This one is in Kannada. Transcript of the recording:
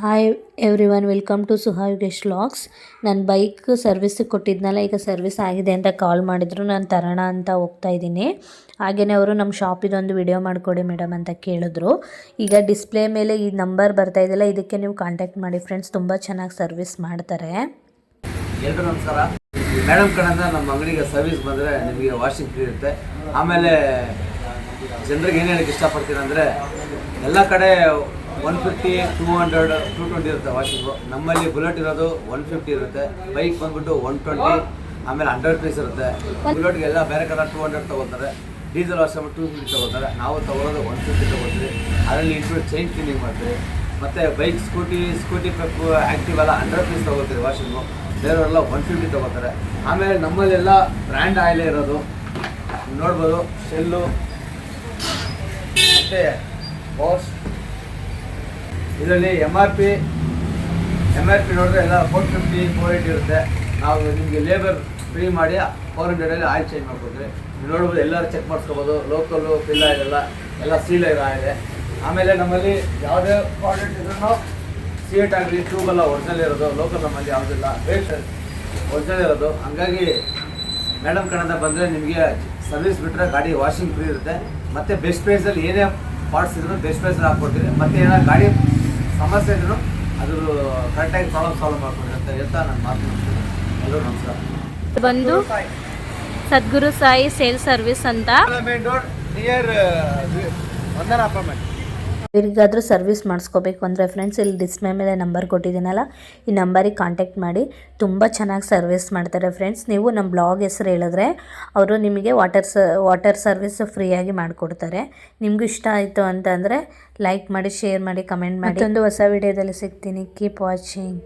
Hi every one welcome to ಸುಹಾಯ್ ಗೆಸ್ಟ್ ಲಾಗ್ಸ್ ನನ್ನ ಬೈಕ್ ಸರ್ವಿಸ್ ಕೊಟ್ಟಿದ್ನಲ್ಲ, ಈಗ ಸರ್ವಿಸ್ ಆಗಿದೆ ಅಂತ ಕಾಲ್ ಮಾಡಿದ್ರು. ನಾನು ತರೋಣ ಅಂತ ಹೋಗ್ತಾ ಇದ್ದೀನಿ. ಹಾಗೆಯೇ ಅವರು ನಮ್ಮ ಶಾಪಿದೊಂದು ವಿಡಿಯೋ ಮಾಡಿಕೊಡಿ ಮೇಡಮ್ ಅಂತ ಕೇಳಿದ್ರು. ಈಗ ಡಿಸ್ಪ್ಲೇ ಮೇಲೆ ಈ ನಂಬರ್ ಬರ್ತಾ ಇದೆಯಲ್ಲ, ಇದಕ್ಕೆ ನೀವು ಕಾಂಟ್ಯಾಕ್ಟ್ ಮಾಡಿ. ಫ್ರೆಂಡ್ಸ್ ತುಂಬ ಚೆನ್ನಾಗಿ ಸರ್ವಿಸ್ ಮಾಡ್ತಾರೆ. ಎಲ್ಲರೂ ನಮಸ್ಕಾರ. ಮೇಡಮ್ ಕಡೆಯಿಂದ ನಮ್ಮ ಅಂಗಡಿಗೆ ಸರ್ವಿಸ್ ಬಂದರೆ ನಿಮಗೆ ವಾಷಿಂಗ್ ಫ್ರೀ ಇರುತ್ತೆ. ಆಮೇಲೆ ಜನರಿಗೆ ಏನು ಹೇಳಕ್ಕೆ ಇಷ್ಟಪಡ್ತೀನಿ ಅಂದರೆ, ಎಲ್ಲ ಕಡೆ one fifty two hundred two twenty ಇರುತ್ತೆ ವಾಷಿಂಗು ನಮ್ಮಲ್ಲಿ ಬುಲೆಟ್ ಇರೋದು ಒನ್ ಫಿಫ್ಟಿ ಇರುತ್ತೆ. ಬೈಕ್ ಬಂದ್ಬಿಟ್ಟು ಒನ್ ಟ್ವೆಂಟಿ ಆಮೇಲೆ ಹಂಡ್ರೆಡ್ ಪೀಸ್ ಇರುತ್ತೆ. ಬುಲೆಟ್ಗೆಲ್ಲ ಬೇರೆ ಕಡೆ ಟೂ ಹಂಡ್ರೆಡ್ ತೊಗೋತಾರೆ ಡೀಸೆಲ್ ವಾಶ್ ಟೂ ಫಿಫ್ಟಿ ತೊಗೋತಾರೆ ನಾವು ತೊಗೊಳೋದು ಒನ್ ಫಿಫ್ಟಿ ತೊಗೋತೀವಿ ಅದರಲ್ಲಿ ಇನ್ಕ್ಲೂಡ್ ಚೈನ್ ಕ್ಲೀನಿಂಗ್ ಮಾಡ್ತೀವಿ. ಮತ್ತು bike scooty scooty pep active ಎಲ್ಲ ಹಂಡ್ರೆಡ್ ಪೀಸ್ ತೊಗೋತೀವಿ ವಾಷಿಂಗು ಬೇರೆಯವರೆಲ್ಲ ಒನ್ ಫಿಫ್ಟಿ ತೊಗೋತಾರೆ ಆಮೇಲೆ ನಮ್ಮಲ್ಲೆಲ್ಲ ಬ್ರ್ಯಾಂಡ್ ಆಯಿಲೇ ಇರೋದು. ನೋಡ್ಬೋದು ಸೆಲ್ಲು ಮತ್ತು ಬಾಸ್ ಇದರಲ್ಲಿ M R P M R P ನೋಡಿದ್ರೆ ಎಲ್ಲ ಫೋರ್ ಫಿಫ್ಟಿ ಫೋರ್ ಏಯ್ಟಿ ಇರುತ್ತೆ. ನಾವು ನಿಮಗೆ ಲೇಬರ್ ಫ್ರೀ ಮಾಡಿ ಫೋರ್ ಹಂಡ್ರೆಡಲ್ಲಿ ಆಯಿಲ್ ಚೇಂಜ್ ಮಾಡ್ಕೊಡ್ತೀವಿ. ನೀವು ನೋಡ್ಬೋದು ಎಲ್ಲರೂ ಚೆಕ್ ಮಾಡ್ಕೋಬೋದು ಲೋಕಲ್ಲು ಫಿಲ್ ಆಯಿಲ್ ಎಲ್ಲ ಸೀಲ್ ಇರೋ ಆಯಿಲೆ ಆಮೇಲೆ ನಮ್ಮಲ್ಲಿ ಯಾವುದೇ ಪ್ರಾಡಕ್ಟ್ ಇದ್ರೂ ಸೀಟ್ ಆಗಲಿ ಟ್ಯೂಬೆಲ್ಲ ಒರಿಜಿನಲ್ ಇರೋದು. ಲೋಕಲ್ ನಮ್ಮಲ್ಲಿ ಯಾವುದಿಲ್ಲ ವೇಸ್ಟ್ ಒರಿಜಿನಲ್ ಇರೋದು. ಹಂಗಾಗಿ ಮೇಡಮ್ ಕಡೆಯಿಂದ ಬಂದರೆ ನಿಮಗೆ ಸರ್ವಿಸ್ ಬಿಟ್ಟರೆ ಗಾಡಿ ವಾಷಿಂಗ್ ಫ್ರೀ ಇರುತ್ತೆ. ಮತ್ತು ಬೆಸ್ಟ್ ಪ್ರೈಸಲ್ಲಿ ಏನೇ ಪಾರ್ಟ್ಸ್ ಇದ್ರೂ ಬೆಸ್ಟ್ ಪ್ರೈಸಲ್ಲಿ ಹಾಕ್ಕೊಡ್ತೀವಿ. ಮತ್ತು ಏನಾದ್ರು ಗಾಡಿ ಸಮಸ್ಯೆ ಏನು ಅದ್ರ ಕರೆಕ್ಟಾಗಿ ಪ್ರಾಬ್ಲಮ್ ಸಾಲ್ವ್ ಮಾಡ್ಕೊಡಿ ಅಂತ ಹೇಳ್ತಾ ನಾನು ಮಾತಾಡ್ತೀನಿ ಎಲ್ಲರೂ ನಮಸ್ಕಾರ. ಬಂದು ಸದ್ಗುರು ಸಾಯಿ. ಸೇಲ್ ಸರ್ವಿಸ್ ಅಂತ. ನಿಯರ್ ವಂದನಾ ಅಪಾರ್ಟ್ಮೆಂಟ್ ಯಾರಿಗಾದರೂ ಸರ್ವಿಸ್ ಮಾಡಿಸ್ಕೋಬೇಕು ಅಂದರೆ ಫ್ರೆಂಡ್ಸ್, ಇಲ್ಲಿ ಡಿಸ್ಪ್ಲೇ ಮೇಲೆ ನಂಬರ್ ಕೊಟ್ಟಿದ್ದೀನಲ್ಲ, ಈ ನಂಬರಿಗೆ ಕಾಂಟ್ಯಾಕ್ಟ್ ಮಾಡಿ. ತುಂಬ ಚೆನ್ನಾಗಿ ಸರ್ವಿಸ್ ಮಾಡ್ತಾರೆ ಫ್ರೆಂಡ್ಸ್. ನೀವು ನಮ್ಮ ಬ್ಲಾಗ್ ಹೆಸರು ಹೇಳಿದ್ರೆ ಅವರು ನಿಮಗೆ ವಾಟರ್ ವಾಟರ್ ಸರ್ವಿಸ್ ಫ್ರೀಯಾಗಿ ಮಾಡಿಕೊಡ್ತಾರೆ. ನಿಮಗೂ ಇಷ್ಟ ಆಯಿತು ಅಂತಂದರೆ ಲೈಕ್ ಮಾಡಿ ಶೇರ್ ಮಾಡಿ ಕಮೆಂಟ್ ಮಾಡಿ. ಒಂದು ಹೊಸ ವಿಡಿಯೋದಲ್ಲಿ ಸಿಗ್ತೀನಿ. Keep watching